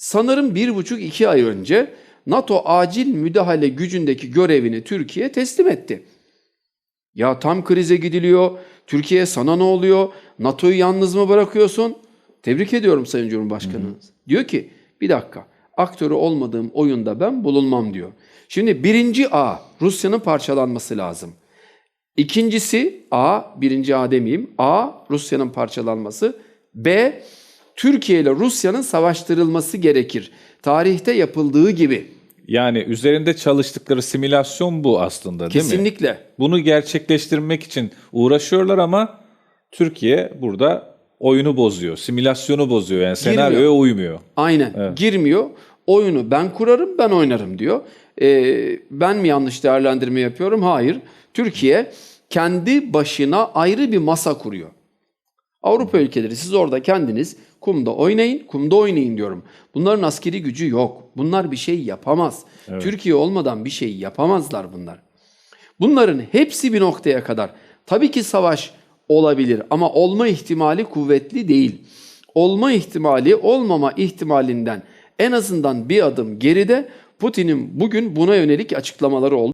sanırım bir buçuk iki ay önce NATO acil müdahale gücündeki görevini Türkiye teslim etti. Ya tam krize gidiliyor. Türkiye sana ne oluyor? NATO'yu yalnız mı bırakıyorsun? Tebrik ediyorum Sayın Cumhurbaşkanımız. Diyor ki bir dakika aktörü olmadığım oyunda ben bulunmam diyor. Şimdi birinci A Rusya'nın parçalanması lazım. İkincisi A, birinci A demeyeyim. A, Rusya'nın parçalanması. B, Türkiye ile Rusya'nın savaştırılması gerekir. Tarihte yapıldığı gibi. Yani üzerinde çalıştıkları simülasyon bu aslında değil mi? Kesinlikle. Bunu gerçekleştirmek için uğraşıyorlar ama Türkiye burada oyunu bozuyor, simülasyonu bozuyor. Yani senaryoya uymuyor. Aynen. Girmiyor. Oyunu ben kurarım, ben oynarım diyor. Ee, ben mi yanlış değerlendirme yapıyorum? Hayır. Türkiye kendi başına ayrı bir masa kuruyor. Avrupa ülkeleri siz orada kendiniz kumda oynayın, kumda oynayın diyorum. Bunların askeri gücü yok. Bunlar bir şey yapamaz. Türkiye olmadan bir şey yapamazlar bunlar. Bunların hepsi bir noktaya kadar. Tabii ki savaş olabilir ama olma ihtimali kuvvetli değil. Olma ihtimali olmama ihtimalinden en azından bir adım geride Putin'in bugün buna yönelik açıklamaları oldu.